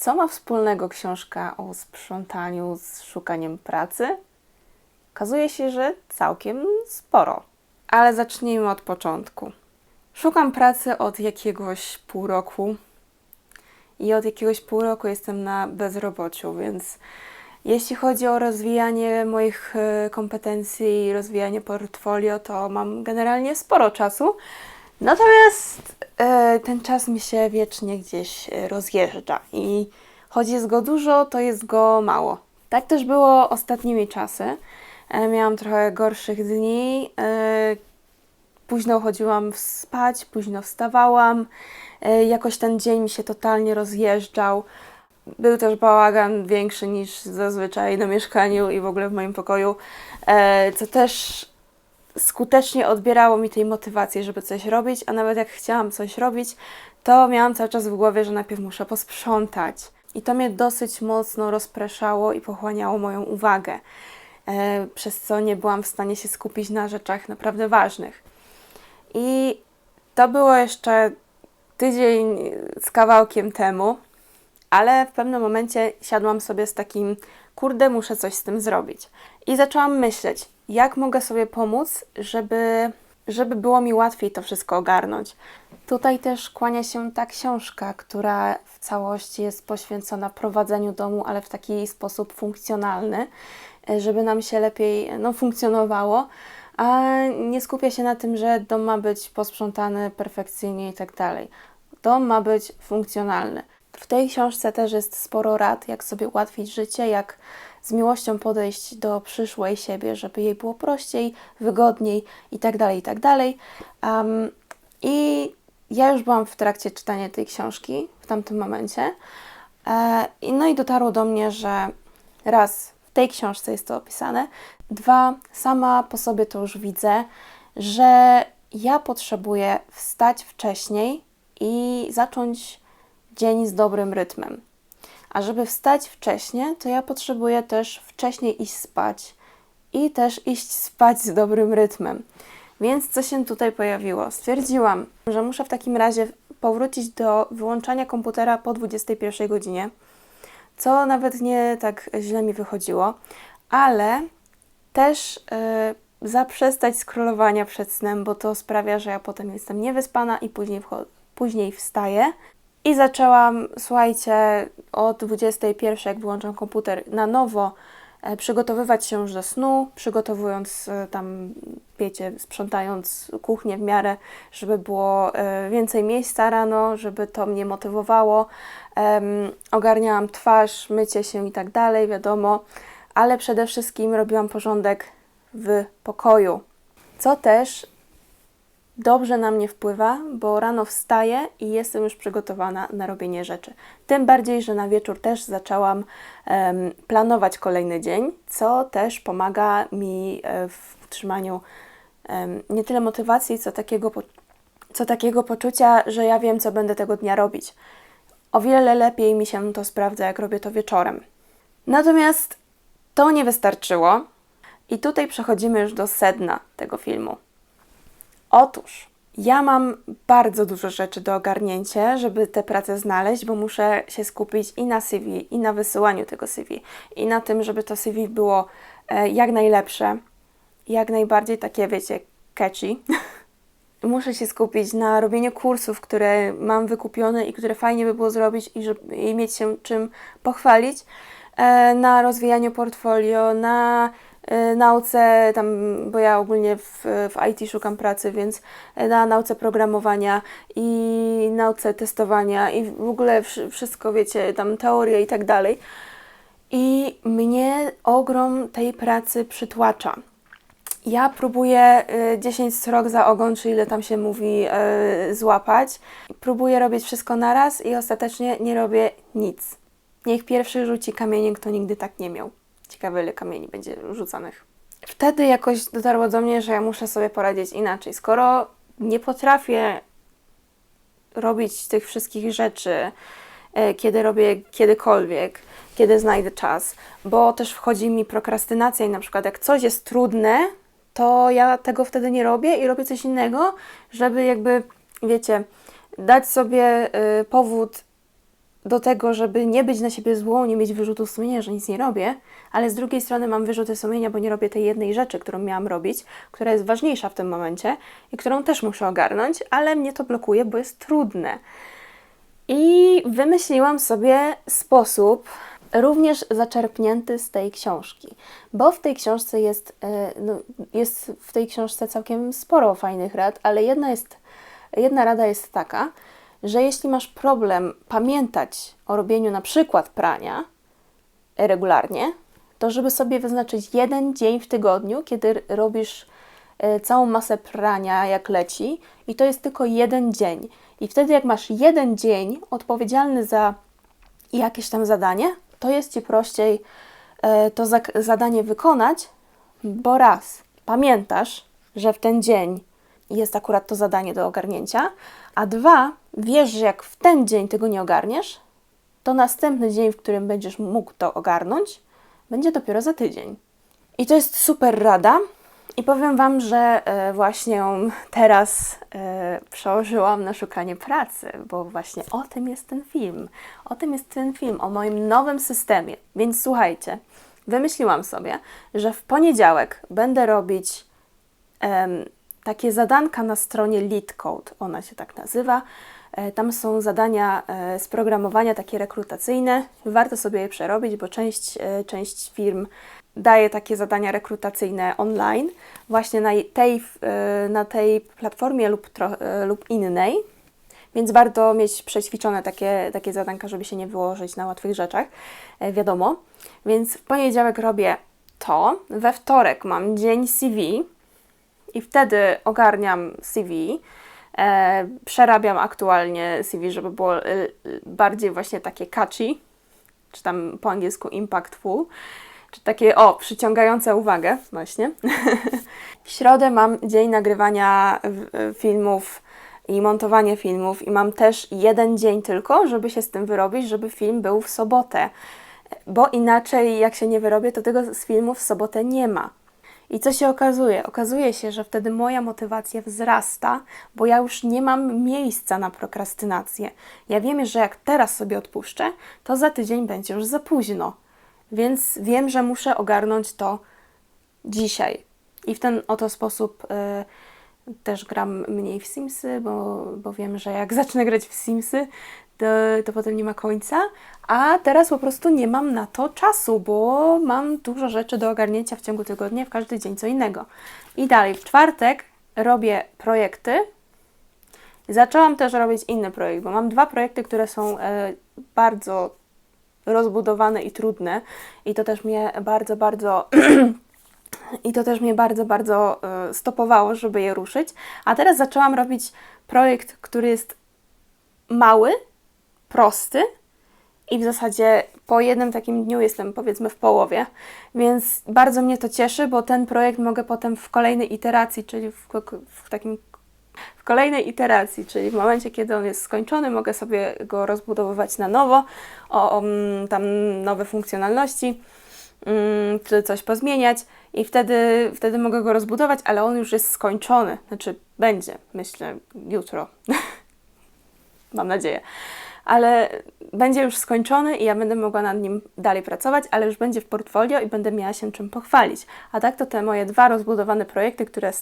Co ma wspólnego książka o sprzątaniu z szukaniem pracy? Okazuje się, że całkiem sporo. Ale zacznijmy od początku. Szukam pracy od jakiegoś pół roku i od jakiegoś pół roku jestem na bezrobociu, więc jeśli chodzi o rozwijanie moich e, kompetencji i rozwijanie portfolio, to mam generalnie sporo czasu. Natomiast e, ten czas mi się wiecznie gdzieś e, rozjeżdża i choć jest go dużo, to jest go mało. Tak też było ostatnimi czasy. E, miałam trochę gorszych dni. E, późno chodziłam spać, późno wstawałam. Jakoś ten dzień mi się totalnie rozjeżdżał. Był też bałagan większy niż zazwyczaj na mieszkaniu i w ogóle w moim pokoju, co też skutecznie odbierało mi tej motywacji, żeby coś robić, a nawet jak chciałam coś robić, to miałam cały czas w głowie, że najpierw muszę posprzątać. I to mnie dosyć mocno rozpraszało i pochłaniało moją uwagę, e, przez co nie byłam w stanie się skupić na rzeczach naprawdę ważnych. I to było jeszcze tydzień z kawałkiem temu, ale w pewnym momencie siadłam sobie z takim, kurde, muszę coś z tym zrobić. I zaczęłam myśleć, jak mogę sobie pomóc, żeby, żeby było mi łatwiej to wszystko ogarnąć. Tutaj też kłania się ta książka, która w całości jest poświęcona prowadzeniu domu, ale w taki sposób funkcjonalny, żeby nam się lepiej no, funkcjonowało, a nie skupia się na tym, że dom ma być posprzątany perfekcyjnie i tak dalej. Dom ma być funkcjonalny. W tej książce też jest sporo rad, jak sobie ułatwić życie, jak z miłością podejść do przyszłej siebie, żeby jej było prościej, wygodniej i dalej, i tak dalej. Um, I ja już byłam w trakcie czytania tej książki w tamtym momencie. E, no i dotarło do mnie, że raz w tej książce jest to opisane, dwa sama po sobie to już widzę, że ja potrzebuję wstać wcześniej i zacząć dzień z dobrym rytmem. A żeby wstać wcześniej, to ja potrzebuję też wcześniej iść spać i też iść spać z dobrym rytmem. Więc co się tutaj pojawiło? Stwierdziłam, że muszę w takim razie powrócić do wyłączania komputera po 21 godzinie, co nawet nie tak źle mi wychodziło, ale też yy, zaprzestać scrollowania przed snem, bo to sprawia, że ja potem jestem niewyspana i później, później wstaję. I zaczęłam, słuchajcie, od 21, jak wyłączam komputer, na nowo e, przygotowywać się już do snu, przygotowując e, tam, wiecie, sprzątając kuchnię w miarę, żeby było e, więcej miejsca rano, żeby to mnie motywowało. Ogarniałam twarz, mycie się i tak dalej, wiadomo, ale przede wszystkim robiłam porządek w pokoju, co też dobrze na mnie wpływa, bo rano wstaję i jestem już przygotowana na robienie rzeczy. Tym bardziej, że na wieczór też zaczęłam em, planować kolejny dzień, co też pomaga mi e, w utrzymaniu em, nie tyle motywacji, co takiego, co takiego poczucia, że ja wiem, co będę tego dnia robić. O wiele lepiej mi się to sprawdza, jak robię to wieczorem. Natomiast to nie wystarczyło. I tutaj przechodzimy już do sedna tego filmu. Otóż ja mam bardzo dużo rzeczy do ogarnięcia, żeby tę pracę znaleźć, bo muszę się skupić i na CV, i na wysyłaniu tego CV, i na tym, żeby to CV było e, jak najlepsze, jak najbardziej takie, wiecie, catchy. muszę się skupić na robieniu kursów, które mam wykupione i które fajnie by było zrobić i, żeby, i mieć się czym pochwalić, e, na rozwijaniu portfolio, na nauce, tam, bo ja ogólnie w, w IT szukam pracy, więc na nauce programowania i nauce testowania i w ogóle wsz- wszystko, wiecie, tam teorie i tak dalej. I mnie ogrom tej pracy przytłacza. Ja próbuję y, 10 srok za ogon, czy ile tam się mówi, złapać. Próbuję robić wszystko naraz i ostatecznie nie robię nic. Niech pierwszy rzuci kamieniem, kto nigdy tak nie miał. Ciekawe, ile kamieni będzie rzucanych. Wtedy jakoś dotarło do mnie, że ja muszę sobie poradzić inaczej. Skoro nie potrafię robić tych wszystkich rzeczy, e, kiedy robię kiedykolwiek, kiedy znajdę czas, bo też wchodzi mi prokrastynacja i na przykład jak coś jest trudne, to ja tego wtedy nie robię i robię coś innego, żeby jakby, wiecie, dać sobie y, powód do tego, żeby nie być na siebie złą, nie mieć wyrzutu sumienia, że nic nie robię, ale z drugiej strony mam wyrzuty sumienia, bo nie robię tej jednej rzeczy, którą miałam robić, która jest ważniejsza w tym momencie i którą też muszę ogarnąć, ale mnie to blokuje, bo jest trudne. I wymyśliłam sobie sposób, również zaczerpnięty z tej książki, bo w tej książce jest, e, no, jest w tej książce całkiem sporo fajnych rad, ale jedna jest, jedna rada jest taka, że jeśli masz problem pamiętać o robieniu na przykład prania regularnie, to żeby sobie wyznaczyć jeden dzień w tygodniu, kiedy robisz e, całą masę prania jak leci i to jest tylko jeden dzień. I wtedy jak masz jeden dzień odpowiedzialny za jakieś tam zadanie, to jest Ci prościej e, to zadanie wykonać, bo raz, pamiętasz, że w ten dzień jest akurat to zadanie do ogarnięcia, a dwa, wiesz, że jak w ten dzień tego nie ogarniesz, to następny dzień, w którym będziesz mógł to ogarnąć, będzie dopiero za tydzień. I to jest super rada. I powiem Wam, że e, właśnie ją teraz e, przełożyłam na szukanie pracy, bo właśnie o tym jest ten film. O tym jest ten film, o moim nowym systemie. Więc słuchajcie, wymyśliłam sobie, że w poniedziałek będę robić takie zadanka na stronie LeadCode, ona się tak nazywa. E, tam są zadania e, z programowania takie rekrutacyjne. Warto sobie je przerobić, bo część, e, część firm daje takie zadania rekrutacyjne online, właśnie na tej, na tej platformie lub, lub innej. Więc warto mieć przećwiczone takie, takie zadanka, żeby się nie wyłożyć na łatwych rzeczach, wiadomo. Więc w poniedziałek robię to, we wtorek mam dzień CV, i wtedy ogarniam CV, e, przerabiam aktualnie CV, żeby było e, bardziej właśnie takie catchy, czy tam po angielsku impactful, czy takie, o, przyciągające uwagę właśnie. w środę mam dzień nagrywania filmów i montowanie filmów i mam też jeden dzień tylko, żeby się z tym wyrobić, żeby film był w sobotę. Bo inaczej, jak się nie wyrobię, to tego z filmu w sobotę nie ma. I co się okazuje? Okazuje się, że wtedy moja motywacja wzrasta, bo ja już nie mam miejsca na prokrastynację. Ja wiem, że jak teraz sobie odpuszczę, to za tydzień będzie już za późno. Więc wiem, że muszę ogarnąć to dzisiaj. I w ten oto sposób y, też gram mniej w Simsy, bo, bo wiem, że jak zacznę grać w Simsy, to, to potem nie ma końca, a teraz po prostu nie mam na to czasu, bo mam dużo rzeczy do ogarnięcia w ciągu tygodnia, w każdy dzień co innego. I dalej, w czwartek robię projekty. Zaczęłam też robić inny projekt, bo mam dwa projekty, które są e, bardzo rozbudowane i trudne i to też mnie bardzo, bardzo i to też mnie bardzo, bardzo e, stopowało, żeby je ruszyć. A teraz zaczęłam robić projekt, który jest mały, prosty i w zasadzie po jednym takim dniu jestem powiedzmy w połowie, więc bardzo mnie to cieszy, bo ten projekt mogę potem w kolejnej iteracji, czyli w, w takim w kolejnej iteracji, czyli w momencie, kiedy on jest skończony, mogę sobie go rozbudowywać na nowo, o, o mm, tam nowe funkcjonalności, mm, czy coś pozmieniać i wtedy, wtedy mogę go rozbudować, ale on już jest skończony, znaczy będzie, myślę, jutro. Mam nadzieję ale będzie już skończony i ja będę mogła nad nim dalej pracować, ale już będzie w portfolio i będę miała się czym pochwalić. A tak to te moje dwa rozbudowane projekty, które y,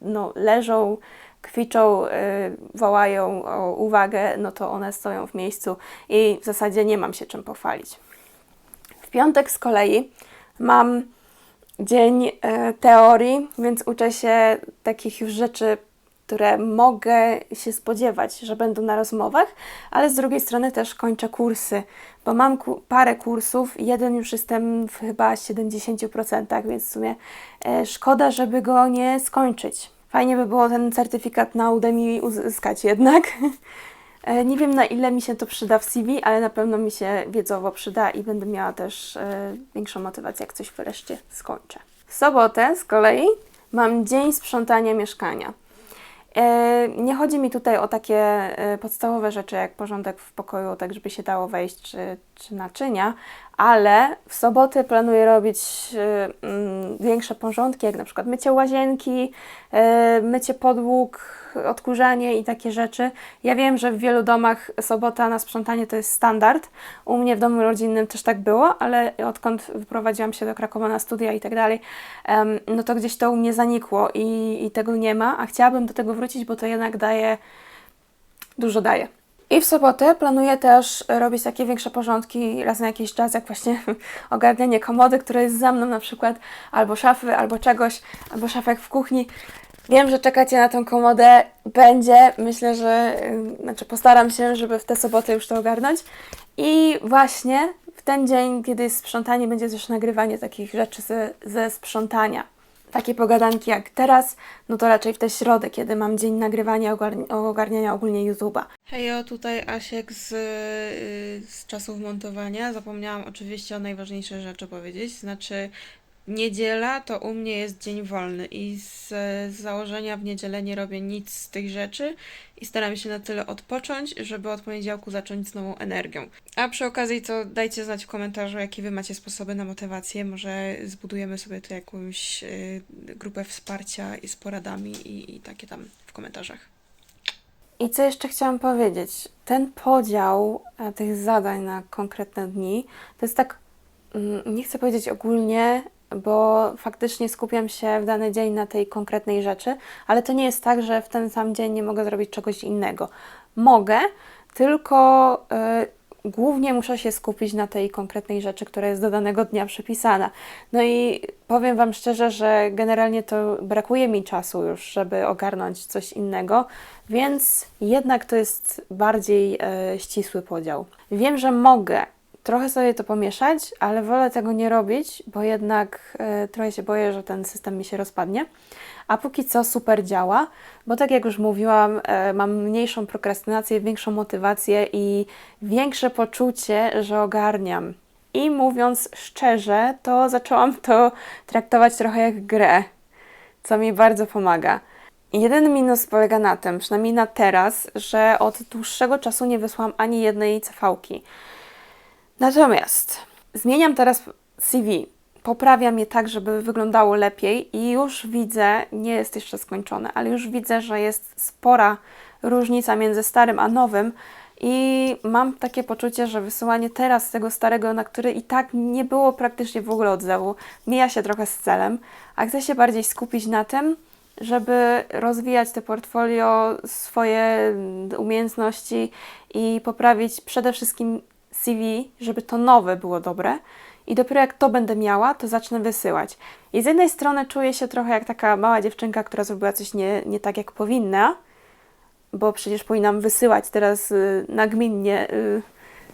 no, leżą, kwiczą, y, wołają o uwagę, no to one stoją w miejscu i w zasadzie nie mam się czym pochwalić. W piątek z kolei mam dzień y, teorii, więc uczę się takich już rzeczy które mogę się spodziewać, że będą na rozmowach, ale z drugiej strony też kończę kursy, bo mam ku parę kursów, jeden już jestem w chyba 70%, więc w sumie e, szkoda, żeby go nie skończyć. Fajnie by było ten certyfikat na Udemy uzyskać jednak. E, nie wiem na ile mi się to przyda w CV, ale na pewno mi się wiedzowo przyda i będę miała też e, większą motywację, jak coś wreszcie skończę. W sobotę z kolei mam dzień sprzątania mieszkania. E, nie chodzi mi tutaj o takie e, podstawowe rzeczy jak porządek w pokoju, tak żeby się dało wejść, czy, czy naczynia, ale w sobotę planuję robić y, mm, większe porządki, jak na przykład mycie łazienki, mycie podłóg, odkurzanie i takie rzeczy. Ja wiem, że w wielu domach sobota na sprzątanie to jest standard. U mnie w domu rodzinnym też tak było, ale odkąd wyprowadziłam się do Krakowa na studia i tak dalej, no to gdzieś to u mnie zanikło i, i tego nie ma, a chciałabym do tego wrócić, bo to jednak daje, dużo daje. I w sobotę planuję też robić takie większe porządki raz na jakiś czas, jak właśnie ogarnianie komody, które jest za mną na przykład, albo szafy, albo czegoś, albo szafek w kuchni. Wiem, że czekacie na tą komodę. Będzie. Myślę, że y, znaczy postaram się, żeby w tę sobotę już to ogarnąć. I właśnie w ten dzień, kiedy jest sprzątanie, będzie też nagrywanie takich rzeczy ze, ze sprzątania. Takie pogadanki jak teraz, no to raczej w tę środę, kiedy mam dzień nagrywania, ogarni- ogarniania ogólnie YouTube'a. Hejo, tutaj Asiek z, y, z czasów montowania. Zapomniałam oczywiście o najważniejszej rzeczy powiedzieć, znaczy Niedziela to u mnie jest dzień wolny i z, z założenia w niedzielę nie robię nic z tych rzeczy i staram się na tyle odpocząć, żeby od poniedziałku zacząć z nową energią. A przy okazji to dajcie znać w komentarzu, jakie wy macie sposoby na motywację. Może zbudujemy sobie tu jakąś y, grupę wsparcia i z poradami i, i takie tam w komentarzach. I co jeszcze chciałam powiedzieć? Ten podział e, tych zadań na konkretne dni to jest tak, mm, nie chcę powiedzieć ogólnie, bo faktycznie skupiam się w dany dzień na tej konkretnej rzeczy, ale to nie jest tak, że w ten sam dzień nie mogę zrobić czegoś innego. Mogę, tylko y, głównie muszę się skupić na tej konkretnej rzeczy, która jest do danego dnia przypisana. No i powiem Wam szczerze, że generalnie to brakuje mi czasu już, żeby ogarnąć coś innego, więc jednak to jest bardziej y, ścisły podział. Wiem, że mogę trochę sobie to pomieszać, ale wolę tego nie robić, bo jednak y, trochę się boję, że ten system mi się rozpadnie. A póki co super działa, bo tak jak już mówiłam, y, mam mniejszą prokrastynację, większą motywację i większe poczucie, że ogarniam. I mówiąc szczerze, to zaczęłam to traktować trochę jak grę, co mi bardzo pomaga. Jedyny minus polega na tym, przynajmniej na teraz, że od dłuższego czasu nie wysłałam ani jednej cv-ki. Natomiast zmieniam teraz CV, poprawiam je tak, żeby wyglądało lepiej i już widzę, nie jest jeszcze skończone, ale już widzę, że jest spora różnica między starym a nowym i mam takie poczucie, że wysyłanie teraz tego starego, na który i tak nie było praktycznie w ogóle odzewu, mija się trochę z celem, a chcę się bardziej skupić na tym, żeby rozwijać te portfolio, swoje umiejętności i poprawić przede wszystkim CV, żeby to nowe było dobre. I dopiero jak to będę miała, to zacznę wysyłać. I z jednej strony czuję się trochę jak taka mała dziewczynka, która zrobiła coś nie, nie tak jak powinna, bo przecież powinnam wysyłać teraz y, nagminnie y,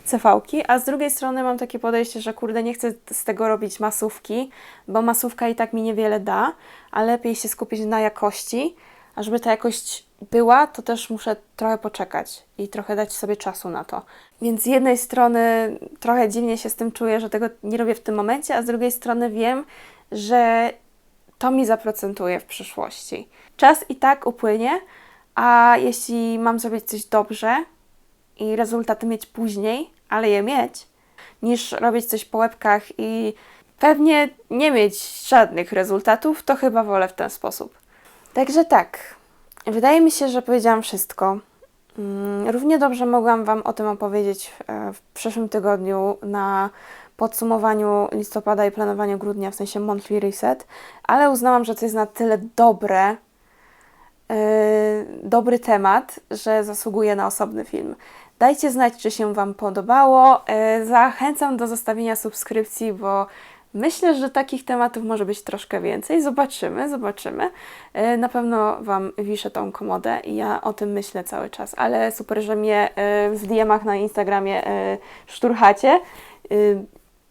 CV-ki, a z drugiej strony mam takie podejście, że kurde, nie chcę z tego robić masówki, bo masówka i tak mi niewiele da, a lepiej się skupić na jakości, a żeby ta jakość była, to też muszę trochę poczekać i trochę dać sobie czasu na to. Więc z jednej strony trochę dziwnie się z tym czuję, że tego nie robię w tym momencie, a z drugiej strony wiem, że to mi zaprocentuje w przyszłości. Czas i tak upłynie, a jeśli mam zrobić coś dobrze i rezultaty mieć później, ale je mieć, niż robić coś po łebkach i pewnie nie mieć żadnych rezultatów, to chyba wolę w ten sposób. Także tak, wydaje mi się, że powiedziałam wszystko. Mm, równie dobrze mogłam Wam o tym opowiedzieć e, w przyszłym tygodniu na podsumowaniu listopada i planowaniu grudnia, w sensie monthly reset, ale uznałam, że to jest na tyle dobre, yy, dobry temat, że zasługuje na osobny film. Dajcie znać, czy się Wam podobało. Yy, zachęcam do zostawienia subskrypcji, bo Myślę, że takich tematów może być troszkę więcej. Zobaczymy, zobaczymy. E, na pewno Wam wiszę tą komodę i ja o tym myślę cały czas, ale super, że mnie e, w DM-ach na Instagramie e, szturchacie.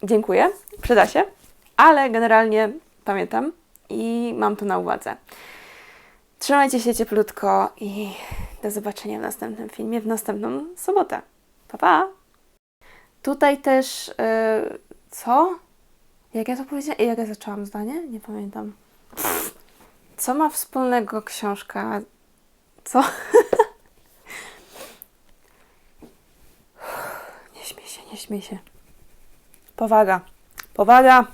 Dziękuję, przyda się, ale generalnie pamiętam i mam to na uwadze. Trzymajcie się cieplutko i do zobaczenia w następnym filmie w następną sobotę. Pa, pa! Tutaj też, yy, co? Jak ja to powiedziałam? Jak ja zaczęłam zdanie? Nie pamiętam. Co ma wspólnego książka? Co? nie śmiej się, nie śmiej się. Powaga, powaga.